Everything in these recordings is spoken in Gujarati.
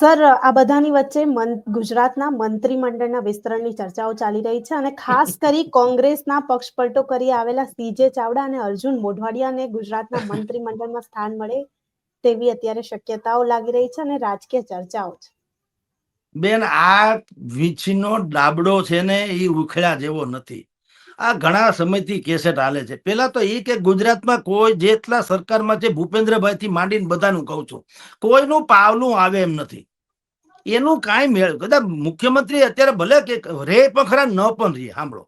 સર આ બધાની વચ્ચે ગુજરાતના મંત્રીમંડળના વિસ્તરણની ચર્ચાઓ ચાલી રહી છે અને ખાસ કરી કોંગ્રેસના પક્ષપલટો કરી આવેલા સીજે ચાવડા અને અર્જુન મોઢવાડિયાને ગુજરાતના મંત્રીમંડળમાં સ્થાન મળે તેવી અત્યારે શક્યતાઓ લાગી રહી છે અને રાજકીય ચર્ચાઓ છે. બેન આ વીછીનો ડાબડો છે ને એ ઉખેડા જેવો નથી. આ ઘણા સમયથી કેસેટ હાલે છે. પેલા તો એ કે ગુજરાતમાં કોઈ જેટલા સરકારમાં છે ભૂપેન્દ્રભાઈ થી માંડીને બધાનું કહું છું. કોઈનું પાવલું આવે એમ નથી. એનું કાંઈ મેળ, કદાચ મુખ્યમંત્રી અત્યારે ભલે કે રે પણ ખરા, ન પણ રે, સાંભળો.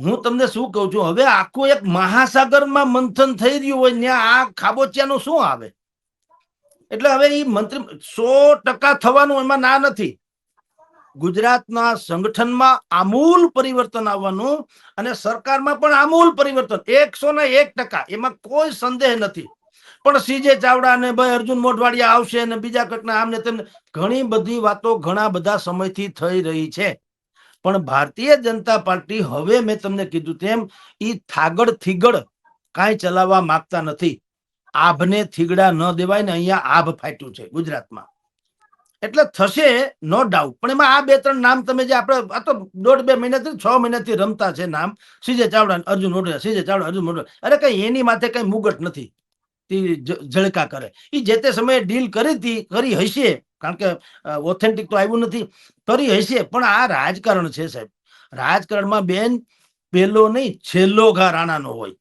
હું તમને શું કહું છું, હવે આખું એક મહાસાગરમાં મંથન થઈ રહ્યું હોય, ત્યાં આ ખાબોચિયાનું શું આવે? એટલે હવે એ મંત્રી, સો ટકા થવાનું એમાં ના નથી. ગુજરાતના સંગઠનમાં આમૂલ પરિવર્તન આવવાનું અને સરકારમાં પણ આમૂલ પરિવર્તન, એકસો ને એક ટકા, એમાં કોઈ સંદેહ નથી. પણ સીજે ચાવડા ને ભાઈ અર્જુન મોઢવાડિયા આવશે અને બીજા કટના આમને તેમને ઘણી બધી વાતો ઘણા બધા સમયથી થઈ રહી છે. પણ ભારતીય જનતા પાર્ટી હવે મેં તમને કીધું તેમ ઈ થાગડ થીગડ કાંઈ ચલાવવા માંગતા નથી. આભને થીગડા ન દેવાય ને અહીંયા આભ ફાટ્યું છે ગુજરાતમાં. એટલે થશે નો ડાઉટ પણ એમાં આ બે ત્રણ નામ તમે જે આપણે, આ તો દોઢ બે મહિનાથી, છ મહિનાથી રમતા છે નામ. C J Chavda Arjun Modhwa C J Chavda, Arjun Modhwa અરે કઈ એની માથે કઈ મુગટ નથી. ઝળકા કરે. એ જે તે સમયે ડીલ કરી હતી કરી હશે, કારણ કે ઓથેન્ટિક તો આવ્યું નથી, કરી હશે, પણ આ રાજકારણ છે સાહેબ. રાજકારણમાં બેન, પેલો નહીં, છેલ્લો ઘા રાણાનો હોય.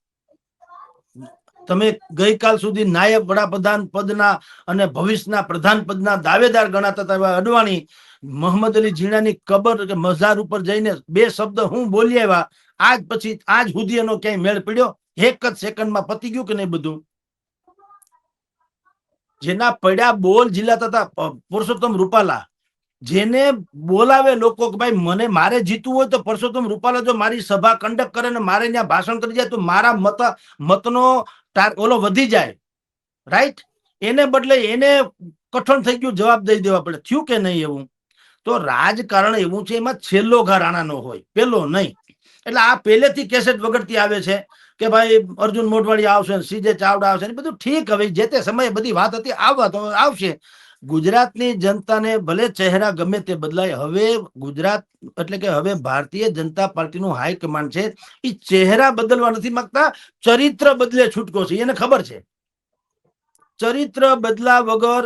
તમે ગઈકાલ સુધી નાયબ વડાપ્રધાન પદના અને ભવિષ્યના પ્રધાન પદના દાવેદાર ગણાતા હતા એવા અડવાણી, મોહમ્મદ અલી ઝીણાની કબર કે મઝાર ઉપર જઈને બે શબ્દ હું બોલી આવ્યા, આજ પછી, આજ સુધી એનો ક્યાંય મેળ પડ્યો? એક જ સેકન્ડમાં પતી ગયું કે નહીં બધું? જેના પડ્યા બોલ જિલ્લા તથા પુરુષોત્તમ રૂપાલા. જેને બોલાવે લોકો કે ભાઈ, મને મારે જીતવું હોય તો પરસોત્તમ રૂપાલા જો મારી સભા કંડક્ટ કરે ને મારે ત્યાં ભાષણ કરી જાય તો મારા મત, મતનો ઓલો વધી જાય. રાઈટ એને બદલે એને કઠણ થઈ ગયું, જવાબ દઈ દેવા પડે. થયું કે નહીં એવું? તો રાજકારણ એવું છે, એમાં છેલ્લો ઘા રાણાનો હોય, પેલો નહીં. એટલે આ પહેલેથી કેસેટ વગરથી આવે છે. કે ભાઈ અર્જુન મોઢવાડી આવશે ને સીજે ચાવડા આવશે ને બધું ઠીક હવે જે તે સમયે બધી વાત હતી આવવા તો આવશે. ગુજરાતની જનતાને ભલે ચહેરા ગમે તે બદલાય, હવે ગુજરાત એટલે કે હવે ભારતીય જનતા પાર્ટીનું હાઈકમાન્ડ છે, એ ચહેરા બદલવા નથી માંગતા, ચરિત્ર બદલે છૂટકો છે, એને ખબર છે. ચરિત્ર બદલા વગર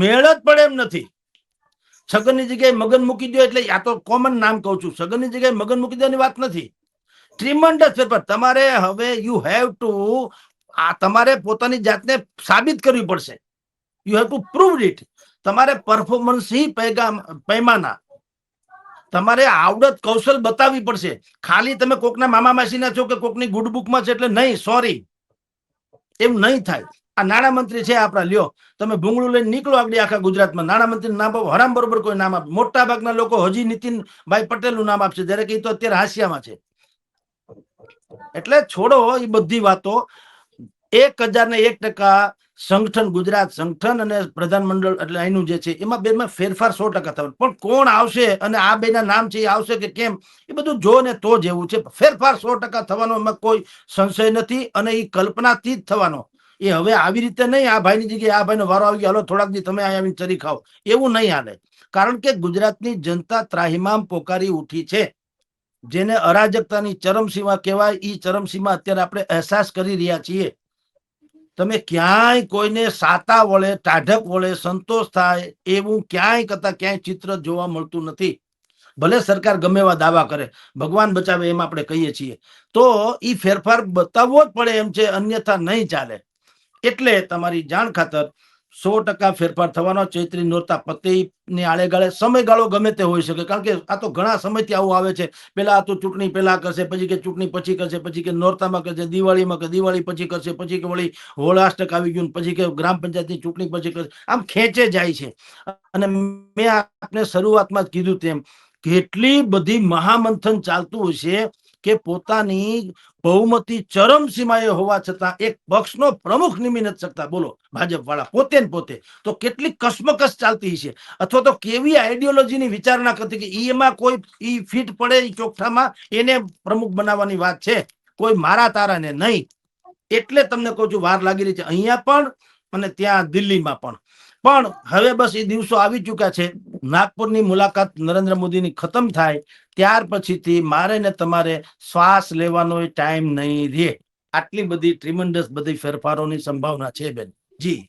મેળ જ પડે એમ નથી. છગનની જગ્યાએ મગન મૂકી દો એટલે આ તો કોમન નામ કહું છું. છગનની જગ્યાએ મગન મૂકી દેવાની વાત નથી. ટ્રીમન્ડસ ફેરફાર તમારે હવે યુ હેવ ટુ આ તમારે પોતાની જાતને સાબિત કરવી પડશે. You have to prove it તમારે પરફોર્મન્સ હી પૈગામ, પૈમાના. તમારે આવડત કૌશલ બતાવવી પડશે. ખાલી તમે કોકના મામા માસીના છો કે કોકની ગુડ બુકમાં છે એટલે નહીં સોરી એમ નહીં થાય. આ નાણામંત્રી છે આપણા, લ્યો. તમે ભૂંગળું લઈને નીકળો આગળ આખા ગુજરાતમાં. નાણામંત્રી નામ આપો. હરામ બરોબર કોઈ નામ આપે. મોટા ભાગના લોકો હજી નીતિનભાઈ પટેલનું નામ આપશે. જ્યારે કે તો અત્યારે હાસ્યામાં છે. એટલે છોડો એ બધી વાતો. એક હજાર ને એક ટકા સંગઠન, ગુજરાત સંગઠન અને પ્રધાનમંડળ એટલે અહીંનું જે છે, એમાં બેમાં ફેરફાર સો ટકા થવાનું પણ કોણ આવશે અને આ બેના નામ છે, એ આવશે કે કેમ, એ બધું જો ને તો જેવું છે. ફેરફાર સો ટકા થવાનો એમાં કોઈ સંશય નથી અને એ કલ્પનાથી જ થવાનો. એ હવે આવી રીતે નહીં, આ ભાઈની જગ્યાએ આ ભાઈનો વારો આવી ગયો. હાલો, થોડાક દી તમે અહીંયા આવીને ચરી ખાઓ. એવું નહીં હાલે. કારણ કે ગુજરાતની જનતા ત્રાહિમામ પોકારી ઉઠી છે. જેને અરાજકતાની ચરમસીમા કહેવાય એ ચરમસીમા અત્યારે આપણે અહેસાસ કરી રહ્યા છીએ. તમે ક્યાંય કોઈને સાતા વળે, ટાઢક વળે સંતોષ થાય એવું ક્યાંય કરતા ક્યાંય ચિત્ર જોવા મળતું નથી. ભલે સરકાર ગમે એવા દાવા કરે, ભગવાન બચાવે એમ આપણે કહીએ છીએ. તો એ ફેરફાર બતાવવો જ પડે એમ છે, અન્યથા નહીં ચાલે. એટલે તમારી જાણ ખાતર સો ટકા ફેરફાર થવાનો, ચૈત્રી નોરતા પતિની આળેગાળે સમયગાળો ગમે તે હોઈ શકે. કારણ કે આ તો ઘણા સમયથી આવું આવે છે. પેલા આ તો ચૂંટણી પેલા કરશે, પછી કે ચૂંટણી પછી કરશે, પછી કે નોરતામાં કરશે, દિવાળીમાં કે દિવાળી પછી કરશે, પછી કે વળી હોળાષ્ટક આવી ગયું પછી કે ગ્રામ પંચાયતની ચૂંટણી પછી કરશે. આમ ખેંચે જાય છે. અને મેં આપને શરૂઆતમાં જ કીધું તેમ, કેટલી બધી મહામંથન ચાલતું હશે કે પોતાની બહુમતી ચરમ સીમાએ હોવા છતાં એક પક્ષનો પ્રમુખ નિમી નથી શકતા. બોલો ભાજપ વાળા પોતે ને પોતે. તો કેટલી કસમકસ ચાલતી છે અથવા તો કેવી આઈડિયોલોજીની વિચારણા કરતી કે એમાં કોઈ, ઈ ફિટ પડે ઈ ચોકઠામાં? એને પ્રમુખ બનાવવાની વાત છે. કોઈ મારા તારાને નહીં. એટલે તમને કહું છું, વાર લાગી રહી છે. અહીંયા પણ અને ત્યાં દિલ્હીમાં પણ. પણ હવે બસ એ દિવસો આવી ચૂક્યા છે. નાગપુરની મુલાકાત નરેન્દ્ર મોદીની ખતમ થાય ત્યાર પછીથી મારે ને તમારે શ્વાસ લેવાનો ટાઈમ નહીં રહે. આટલી બધી ટ્રીમન્ડસ બધી ફેરફારોની સંભાવના છે બેન. જી.